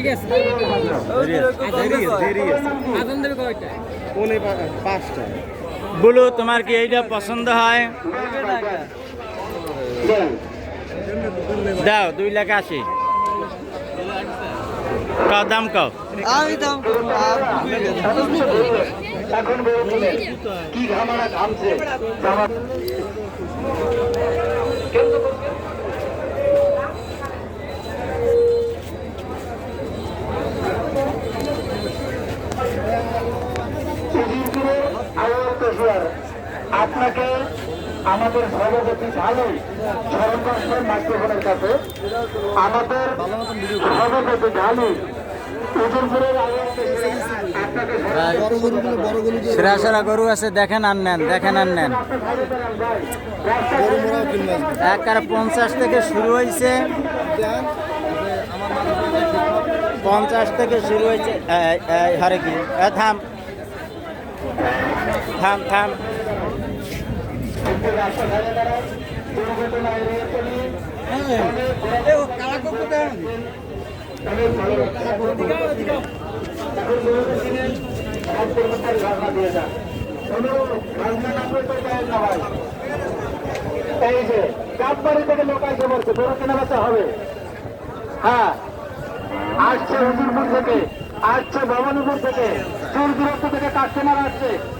ঠিক আছে? বলো তোমার কি এইটা পছন্দ হয়? দাও দুই লাখ আশি। ক দাম কও। আমি দাম কি ঘামানা ঘামছে? পেশোয়ার, আপনাকে আমাদের সভাপতি ভালোই স্মরণ করছেন মাইক্রোফোনের কাছে আমাদের সভাপতি সেরা গরু আছে দেখেন আর নেন দেখেন আর নেন। একবার পঞ্চাশ থেকে শুরু হয়েছে। পঞ্চাশ থেকে শুরু হয়েছে এই, কি থাম। থাম থাম। যে থেকে বলছে বড় কেনা বেচা হবে। হ্যাঁ। আসছে হুজুরপুর থেকে, আসছে ভবানীপুর থেকে দূর দূরত্ব থেকে কাস্টমার আসছে।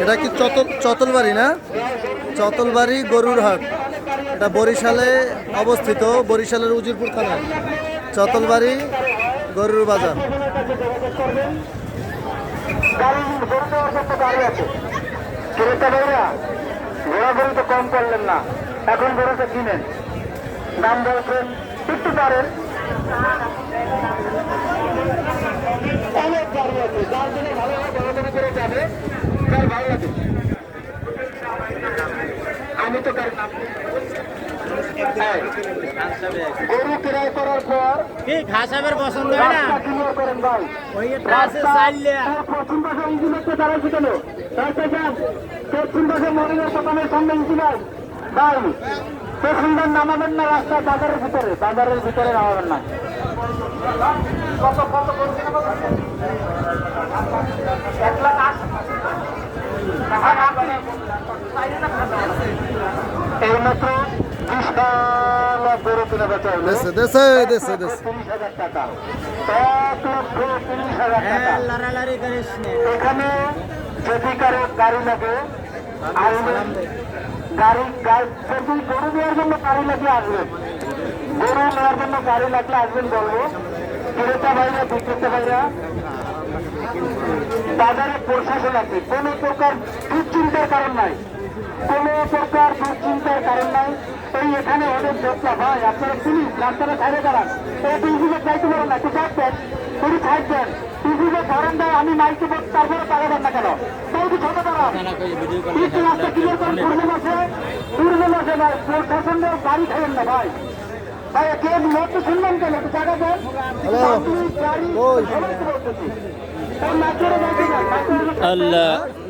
এটা কি চতল, চতলবাড়ি না? চতলবাড়ি গরুর হাট এটা বরিশালে অবস্থিত, বরিশালের উজিরপুর থানায় চতলবাড়ি গরুর বাজার। কম করলেন না এখন গরুটা কিনেন। দাম বলছেন, একটু পারেন অনেক গাড়ি আছে যার জন্য ভালো ভালো করে যাবে তার ভালো লাগে আমি তো গরু ক্রয় করার পর কি পছন্দ হয় না? ক্লিয়ার করেন ভাই ওই আছে চাইলে পশ্চিম পাশে ইঞ্জিনিয়ারকে দাঁড়াইছে কেন রাস্তা যান পশ্চিম পাশে মরিনের দোকানের সামনে ইঞ্জিনিয়ার। ভাই পেছনদার নামাবেন না রাস্তা বাজারের ভিতরে বাজারের ভিতরে নামাবেন না। এক লাখ দেশে দেশে দেশে দেশে এখানে যদি কারও গাড়ি লাগে গাড়ি যদি গরু নেওয়ার জন্য গাড়ি লাগলে আসবেন। গরু নেওয়ার জন্য গাড়ি লাগলে আসবেন বলব। ক্রেতা ভাইরা, বিক্রেতা ভাইরা, বাজারে প্রশাসন আছে। কোনো প্রকার দুশ্চিন্তার কারণ নাই। কোনো প্রকার দুশ্চিন্তার কারণ নাই। এই এখানে অনেক যোদ্ধা ভাই, আপনারা পুলিশ রাস্তাটা ছাড়ে দাঁড়ান। এই টিভিকে চাইতে পারেন না, একটু থাকবেন পুরো থাকবেন টিভিকে ধরেন দেয় আমি মাইকে তারপরে দেন না কেন?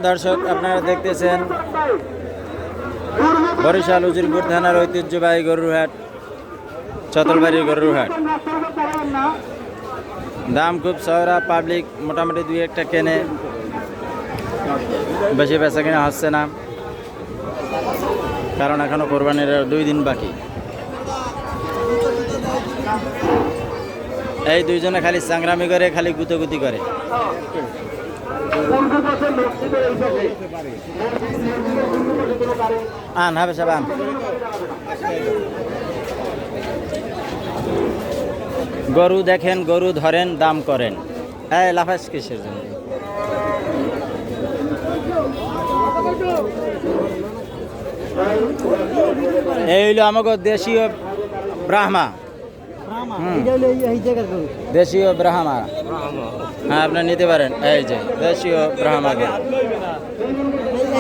দর্শক, আপনারা দেখতেছেন বরিশাল উজিরপুর থানার ঐতিহ্যবাহী গরুর হাট চতলবাড়ি গরুরহাট। দাম খুব সহরা পাবলিক মোটামুটি দুই একটা কেনে। বেশি বেচা কিনা হচ্ছে না। কারণ এখনও কোরবানির দুই দিন বাকি। এই দুইজনে খালি চাংরামি করে, খালি গুতগুতি করে। আন হবে সব আন। গরু দেখেন, গরু ধরেন, দাম করেন। হ্যাঁ লাফাস কিসের জন্য? এই হইল আমাকে দেশীয় ব্রাহ্মা। দেশীয় ব্রাহ্মা। হ্যাঁ আপনি নিতে পারেন। এই যে দেশীয় ব্রাহ্মা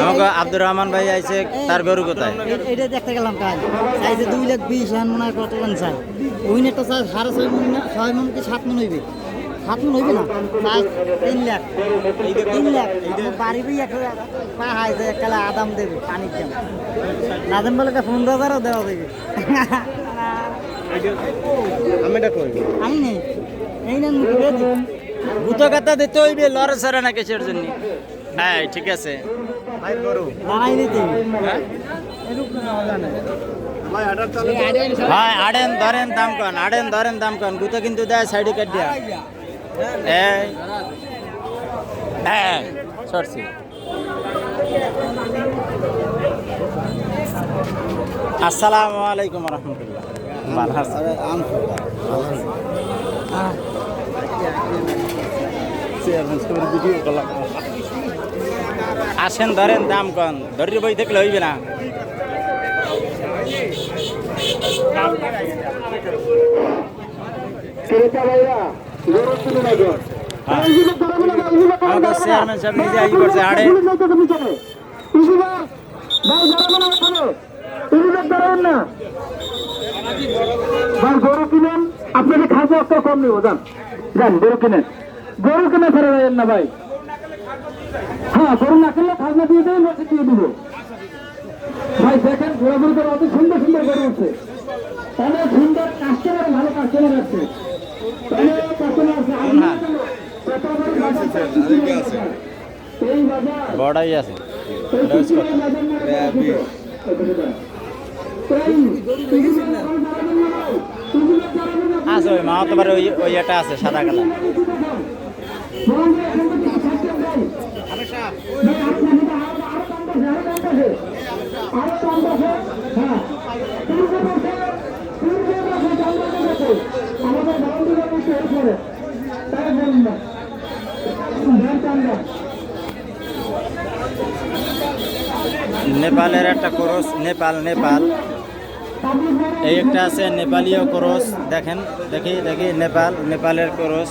আমাকে আব্দুর রহমান ভাই আইছে তার গরু কোথায়? এটা দেখতে গেলাম দুই লাখ বিশ এখন মনে হয় কত চাই ওই নেটটা চাই সাড়ে ছয় মন না ছয় মন কি সাত মন হইবে। সাত মন হইবে না। চাই তিন লাখ। তিন লাখ বাড়ি বই এক পাহাই যে একালে আদাম দেবে পানির দাম নাদেন বলে পনেরো হাজারও দেওয়া দেবে। আমি নেই। এই কাতা দিতে হইবে লড়ে সরে না কিসের জন্য? হ্যাঁ ঠিক আছে। বানাই আড়েন ধরেন দাম কন আড়েন ধরেন দাম কন। গুতো কিন্তু দেয় সাইডে কাট হ্যাঁ। সরছি। আসসালামু আলাইকুম রহমতুল্লাহ। আসেন ধরেন দাম কন ধরি বই থাকলে হইবে না। ক্রেতা হ্যাঁ। কিনেন আপনাকে খাসি একটা কম নেব যান যান গরু কিনেন গরু কিনে ফেরে যাবেন না ভাই হ্যাঁ গরু না কিনলে খাজনা দিয়ে দেবেন দিয়ে দিব ভাই দেখেন ঘোরাঘুরি করে অত সুন্দর সুন্দর গরু উঠছে অনেক সুন্দর কাস্টমার ভালো কাস্টমার আছে হ্যাঁ। বড়াই আছে। আছে ওই মাহাতো বাড়ি ওই ওই এটা আছে সাদা কালার। নেপালের একটা ক্রস, নেপাল নেপাল। এই একটা আছে নেপালীয় ক্রস, দেখেন, দেখি দেখি, নেপাল, নেপালের ক্রস।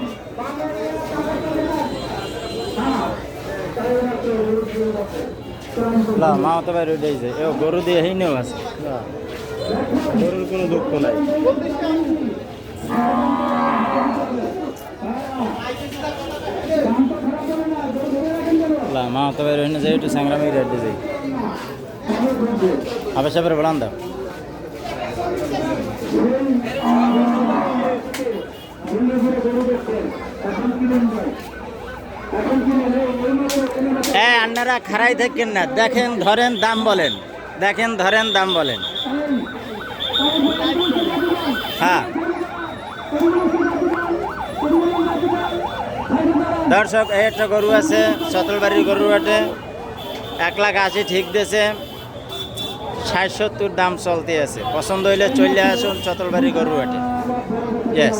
মা তো বাইরে উঠেছে এ গরু দিয়ে হেইনেও আছে। গরুর কোনো দুঃখ নাই। মা তো বাইরে যাই একটু সংগ্রামী দিয়ে যাই আবার সাপের বলান দাও এ আপনারা খারাই থাকেন না। দেখেন, ধরেন দাম বলেন। দেখেন, ধরেন দাম বলেন। হ্যাঁ। দর্শক এই একটা গরু আছে, সতলবাড়ির গরু হাটে। এক লাখ আশি ঠিক দিয়েছে। ষাট সত্তর দাম চলতে আছে। পছন্দ হইলে চলে আসুন চতলবাড়ি গরু হাটে। ইয়েস